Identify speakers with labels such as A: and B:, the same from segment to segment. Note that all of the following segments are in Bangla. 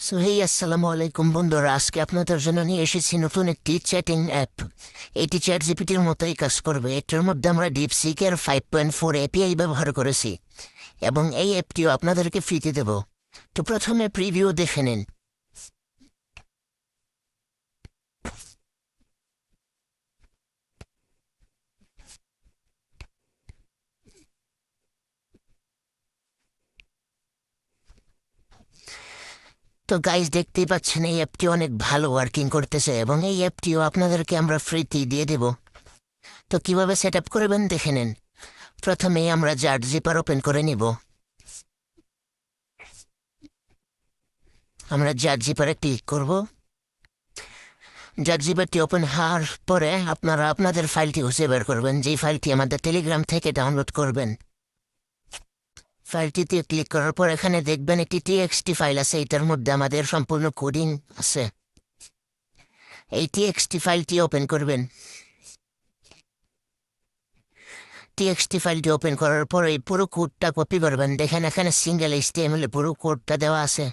A: সো হেই আসসালামু আলাইকুম বন্ধুরা। আজকে আপনাদের জন্য নিয়ে এসেছি নতুন একটি চ্যাটিং অ্যাপ এটি চ্যাট জিপিটির মতোই কাজ করবে। এটার মধ্যে আমরা ডিপসিকের ফাইভ পয়েন্ট ফোর এপিআই ব্যবহার করেছি। এবং এই অ্যাপটিও আপনাদেরকে ফ্রিতে দেব। তো, প্রথমে প্রিভিউ দেখে নিন। তো গাইজ দেখতেই পাচ্ছেন, এই অ্যাপটি অনেক ভালো ওয়ার্কিং করতেছে এবং এই অ্যাপটিও আপনাদেরকে আমরা ফ্রিতেই দিয়ে দেব। তো কীভাবে সেট আপ করবেন দেখে নিন। প্রথমে আমরা জার্ট জিপার ওপেন করে নিব। আমরা জার্ট জিপারে ক্লিক করব। জার্ট জিপারটি ওপেন হওয়ার পরে আপনারা আপনাদের ফাইলটি খুঁজে বের করবেন, যেই ফাইলটি আমাদের টেলিগ্রাম থেকে ডাউনলোড করবেন। ফাইলটিতে ক্লিক করার পর এখানে দেখবেন একটি টিএক্সটি ফাইল আছে, এটার মধ্যে আমাদের সম্পূর্ণ কোডিং আছে। এই টিএক্সটি ফাইলটি ওপেন করবেন। টিএক্সটি ফাইলটি ওপেন করার পর এই পুরো কোডটা কপি করবেন। দেখেন, এখানে সিঙ্গেল এইচটিএমএল পুরো কোডটা দেওয়া আছে।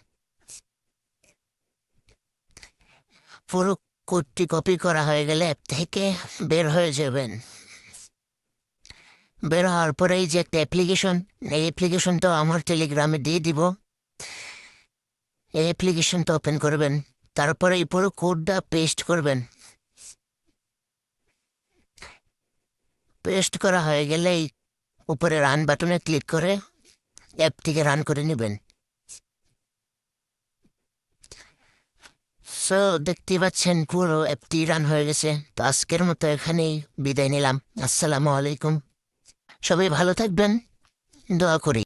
A: পুরো কোডটি কপি করা হয়ে গেলে অ্যাপ থেকে বের হয়ে যাবেন। বের হওয়ার পরে এই যে একটা অ্যাপ্লিকেশন এই অ্যাপ্লিকেশনটা আমার টেলিগ্রামে দিয়ে দিব। এই অ্যাপ্লিকেশনটা ওপেন করবেন, তারপরে এই পুরো কোডটা পেস্ট করবেন। পেস্ট করা হয়ে গেলে এই উপরে রান বাটনে ক্লিক করে অ্যাপটিকে রান করে নেবেন। সো দেখতে পাচ্ছেন পুরো অ্যাপটি রান হয়ে গেছে। তো আজকের মতো এখানেই বিদায় নিলাম। আসসালামু আলাইকুম। সবাই ভালো থাকবেন দোয়া করি।